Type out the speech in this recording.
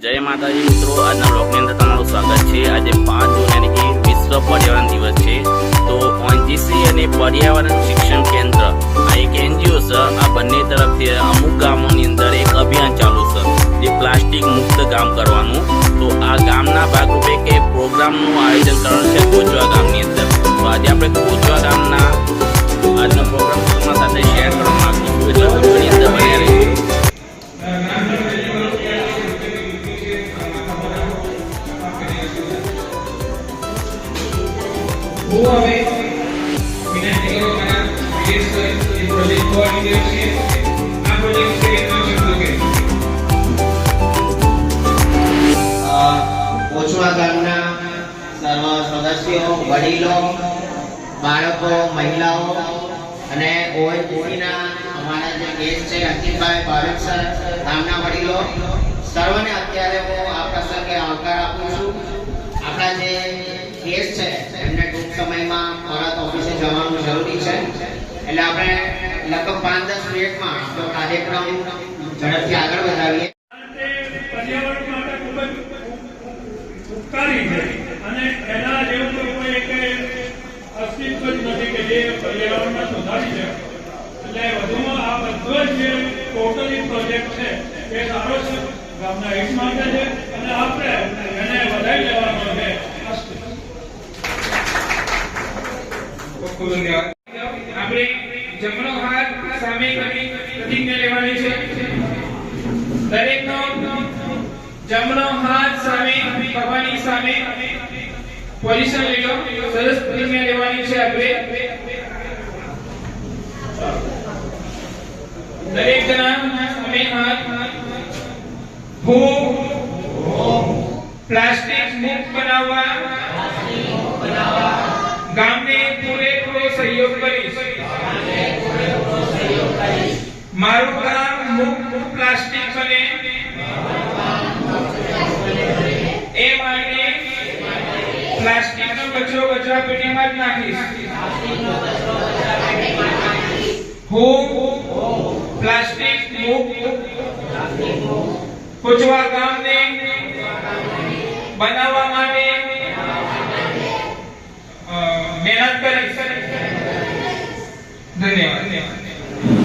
જય માતાજી મિત્રો, આજના બ્લોગની અંદર તમારું સ્વાગત છે. આજે પાંચ જૂન એટલે કે વિશ્વ પર્યાવરણ દિવસ છે. તો ઓએનજીસી અને પર્યાવરણ શિક્ષણ કેન્દ્ર, આ એક એનજીઓ છે. આ બંને તરફથી અમુક ગામોની અંદર એક અભિયાન ચાલુ છે, જે પ્લાસ્ટિક મુક્ત ગામ કરવાનું. તો આ ગામના ભાગરૂપે કે પ્રોગ્રામનું આયોજન કરવાનું છે. સદસ્યો વડીલો બાળકો મહિલાઓ અને જે ગેસ્ટ છે અંકિતભાઈ ભારત સર ગામના અત્યારે જવાનું જરૂરી છે. એટલે આપણે લગભગ પાંચ દસ મિનિટમાં આપણો કાર્યક્રમ ઝડપથી આગળ વધારીએ. પર્યાવરણ જ છે. જ નથી કે જે પર્યાવરણને સુધારી શકે. એટલે વધુમાં આ બધો જ જે ટોટલી પ્રોજેક્ટ છે, એ સારો છે. ગામના હિત માટે છે અને આપણે એને વધારી લેવાનો છે અસ્તુ ખૂબ ખૂબ ધન્યવાદ આપણે જમણો સામે હાથ દરેક જણા હાથ. હું સહયોગ કરીશ. મારું કામ મુક્ત પ્લાસ્ટિક બને એ માટે પ્લાસ્ટિકનો કચરો કચરા પેટીમાં જ નાખીશ. હું પ્લાસ્ટિક મુક્ત કુચવા ગામને બનાવવા માટે 你你好你